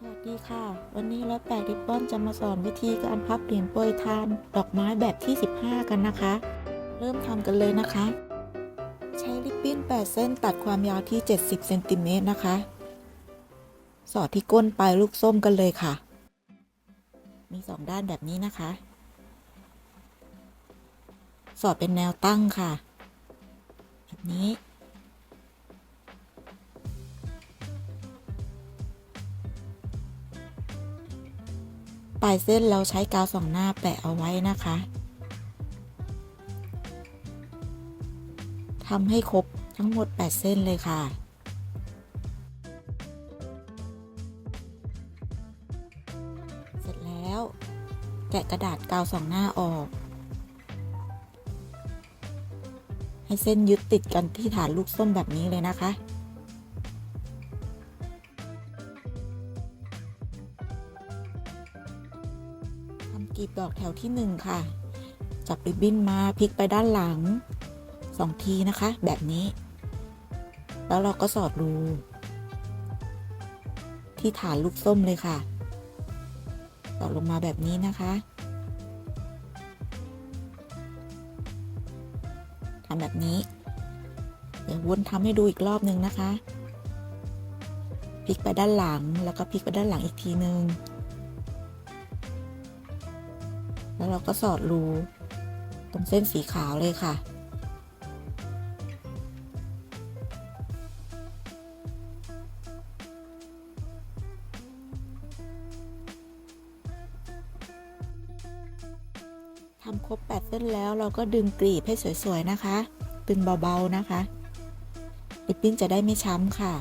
สวัสดีค่ะ วันนี้ร้อยแปดริบบอนจะมาสอนวิธีการพับเหรียญโปรยทาน ดอกไม้แบบที่ 15 กันนะคะ เริ่มทำกันเลยนะคะ ใช้ริบบิ้น 8 เส้นตัดความยาวที่ 70เซนติเมตรนะคะ สอดที่ก้นปลายลูกส้มกันเลยค่ะ มีสองด้านแบบนี้นะคะ สอดเป็นแนวตั้งค่ะ แบบนี้ ลายเส้นเราใช้กาวสองหน้าแปะเอาไว้นะคะทำให้ครบทั้งหมด 8 เส้นเลยค่ะ เสร็จแล้ว แกะกระดาษกาวสองหน้าออก ให้เส้นยึดติดกันที่ฐานลูกส้มแบบนี้เลยนะคะ กลีบดอกแถวที่หนึ่งค่ะ จับริบบิ้นมาพลิกไปด้านหลังสองทีนะคะ แบบนี้ แล้วเราก็สอดรูที่ฐานลูกส้มเลยค่ะสอดลงมาแบบนี้นะคะทำแบบนี้ เดี๋ยววนทำให้ดูอีกรอบหนึ่งนะคะพลิกไปด้านหลังแล้วก็พลิกไปด้านหลังอีกทีนึง แล้วเราก็สอดรูตรงเส้นสีขาวเลยค่ะ ทำครบ 8 เส้นแล้วเราก็ดึงกลีบให้สวยๆนะคะ ดึงเบาๆนะคะ ริบบิ้นจะได้ไม่ช้ำค่ะ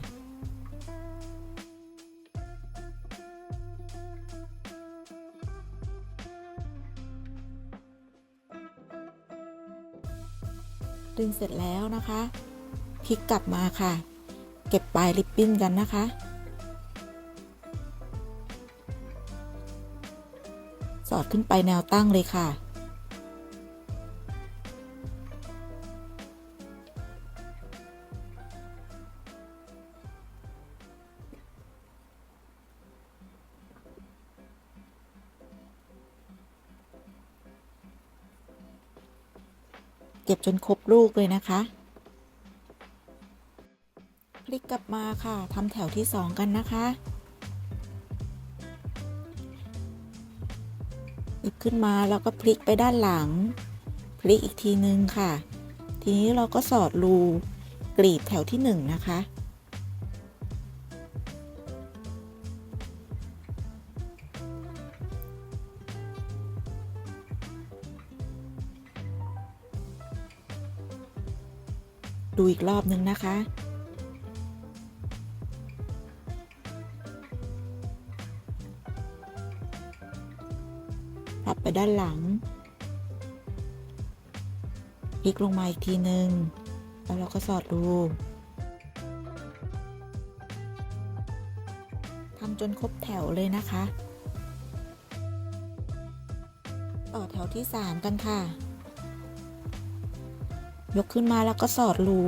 ดึงเสร็จแล้วนะคะพลิกกลับมาค่ะ เก็บปลายริบบิ้นกันนะคะ สอดขึ้นไปแนวตั้งเลยค่ะ เก็บจนครบลูกเลยนะคะ พลิกกลับมาค่ะทำแถวที่สองกันนะคะหยิบขึ้นมาแล้วก็พลิกไปด้านหลัง พลิกอีกทีนึงค่ะ ทีนี้เราก็สอดรูกรีบแถวที่หนึ่งนะคะ ดูอีกรอบนึงนะคะพับไปด้านหลัง พลิกลงมาอีกทีหนึงแล้วเราก็สอดรูทำจนครบแถวเลยนะคะ ต่อแถวที่ 3 กันค่ะ ยกขึ้นมาแล้วก็สอดรู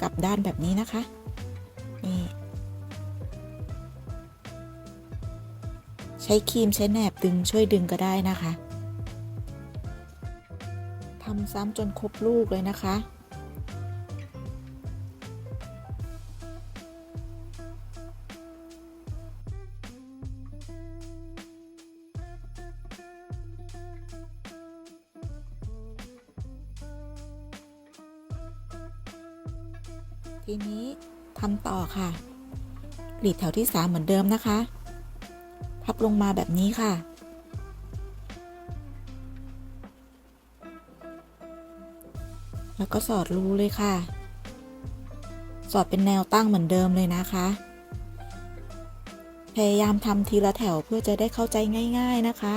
กลับด้านแบบนี้นะคะ นี่ ใช้ครีมใช้แหนบดึงช่วยดึงก็ได้นะคะทำซ้ำจนครบลูกเลยนะคะ ทีนี้ทำต่อค่ะกรีดแถวที่ 3 เหมือนเดิมนะคะ พับลงมาแบบนี้ค่ะ แล้วก็สอดรูเลยค่ะ สอดเป็นแนวตั้งเหมือนเดิมเลยนะคะ พยายามทำทีละแถวเพื่อจะได้เข้าใจง่าย ๆนะคะ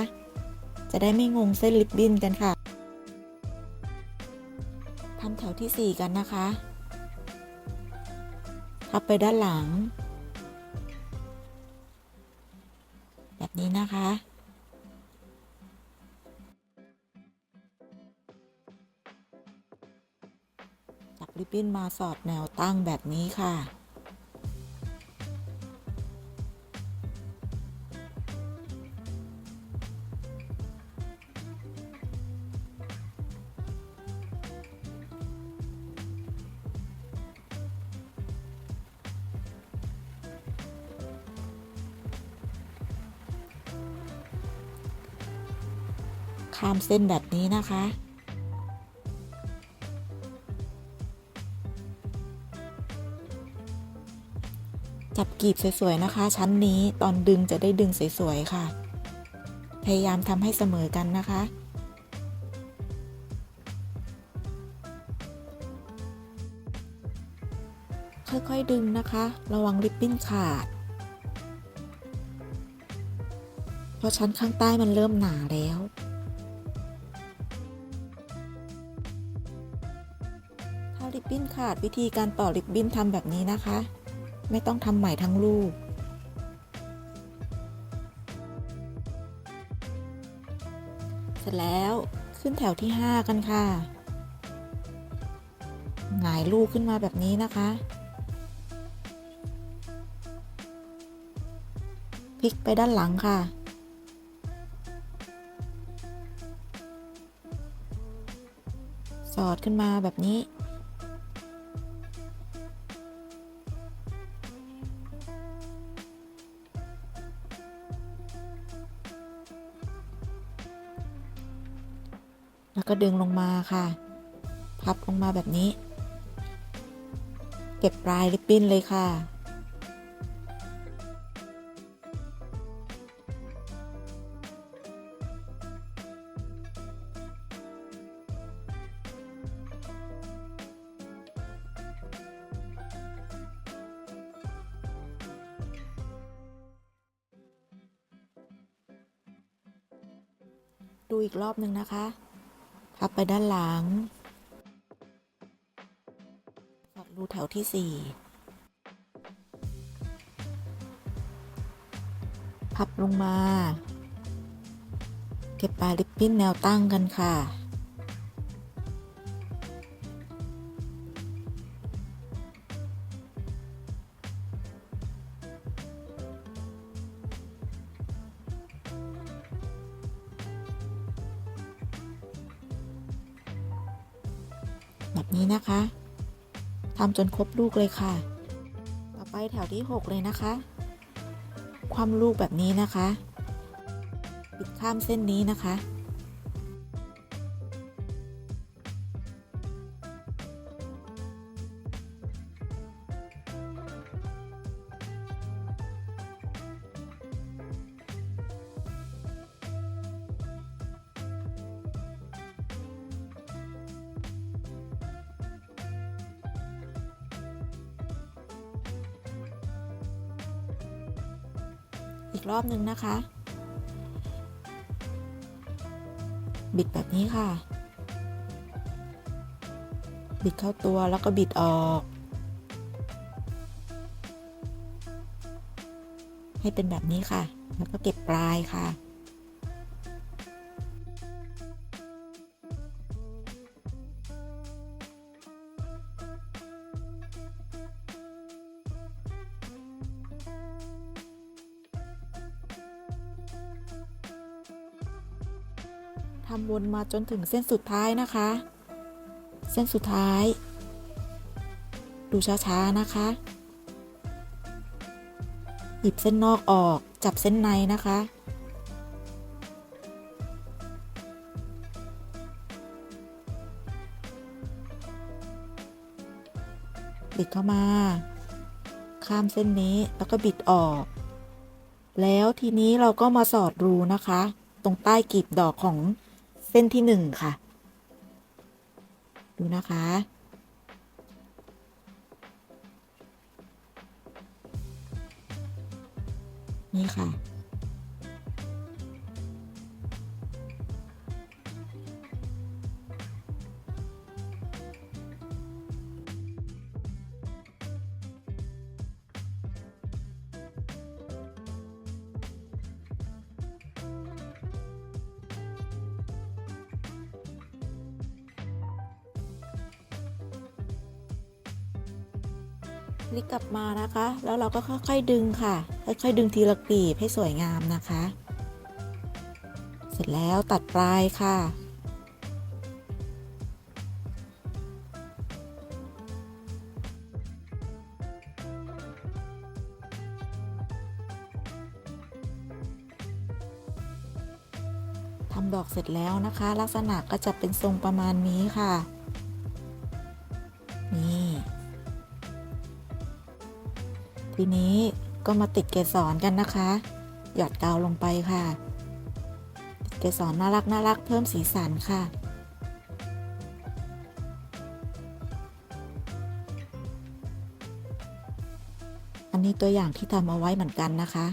จะได้ไม่งงเส้นลิบบิ้นกันค่ะทำแถวที่ 4 กันนะคะ พับไปด้านหลัง แบบนี้นะคะ จับริบบิ้นมาสอดแนวตั้งแบบนี้ค่ะ ข้ามเส้นแบบนี้นะคะ จับกรีบสวยๆนะคะ ชั้นนี้ตอนดึงจะได้ดึงสวยๆค่ะ พยายามทำให้เสมอกันนะคะค่อยๆดึงนะคะ ระวังริบบิ้นขาด เพราะชั้นข้างใต้มันเริ่มหนาแล้ว ถ้าริบบิ้นขาดวิธีการต่อริบบิ้นทำแบบนี้นะคะ ไม่ต้องทำใหม่ทั้งลูก เสร็จแล้วขึ้นแถวที่ 5 กันค่ะหงายลูกขึ้นมาแบบนี้นะคะพลิกไปด้านหลังค่ะ สอดขึ้นมาแบบนี้ แล้วก็ดึงลงมาค่ะ พับลงมาแบบนี้ เก็บปลายริบบิ้นเลยค่ะ ดูอีกรอบหนึ่งนะคะ พับไปด้านหลังสอดรูแถวที่สี่พับลงมา เก็บปลายริบบิ้นแนวตั้งกันค่ะ แบบนี้นะคะทำจนครบลูกเลยค่ะ ต่อไปแถวที่ 6 เลยนะคะ ความลูกแบบนี้นะคะ ปิดข้ามเส้นนี้นะคะ กรอบหนึ่งนะคะ บิดแบบนี้ค่ะ บิดเข้าตัวแล้วก็บิดออก ให้เป็นแบบนี้ค่ะ แล้วก็เก็บปลายค่ะ ทำวนมาจนถึงเส้นสุดท้ายนะคะ เส้นสุดท้าย ดูช้าๆนะคะ หยิบเส้นนอกออกจับเส้นในนะคะ บิดเข้ามา ข้ามเส้นนี้แล้วก็บิดออก แล้วทีนี้เราก็มาสอดรูนะคะ ตรงใต้กลีบดอกของ เส้นที่หนึ่งค่ะ ดูนะคะ นี่ค่ะ ลิกกลับมานะคะ แล้วเราก็ค่อยๆดึงค่ะ ค่อยๆดึงทีละกลีบให้สวยงามนะคะ เสร็จแล้วตัดปลายค่ะทำดอกเสร็จแล้วนะคะ ลักษณะก็จะเป็นทรงประมาณนี้ค่ะ ทีนี้ก็มาติดเกสรกันนะคะ หยอดกาวลงไปค่ะ ติดเกสรน่ารักน่ารักเพิ่มสีสันค่ะ อันนี้ตัวอย่างที่ทำเอาไว้เหมือนกันนะคะ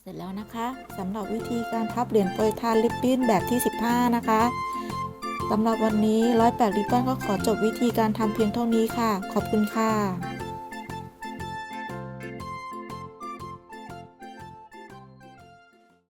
เสร็จแล้วนะคะสำหรับวิธีการพับเหรียญโปรยทานลิปปิ้นแบบที่ 15 นะคะ สำหรับวันนี้ร้อยแปดริบบอนก็ขอจบวิธีการทำเพียงเท่านี้ค่ะ ขอบคุณค่ะ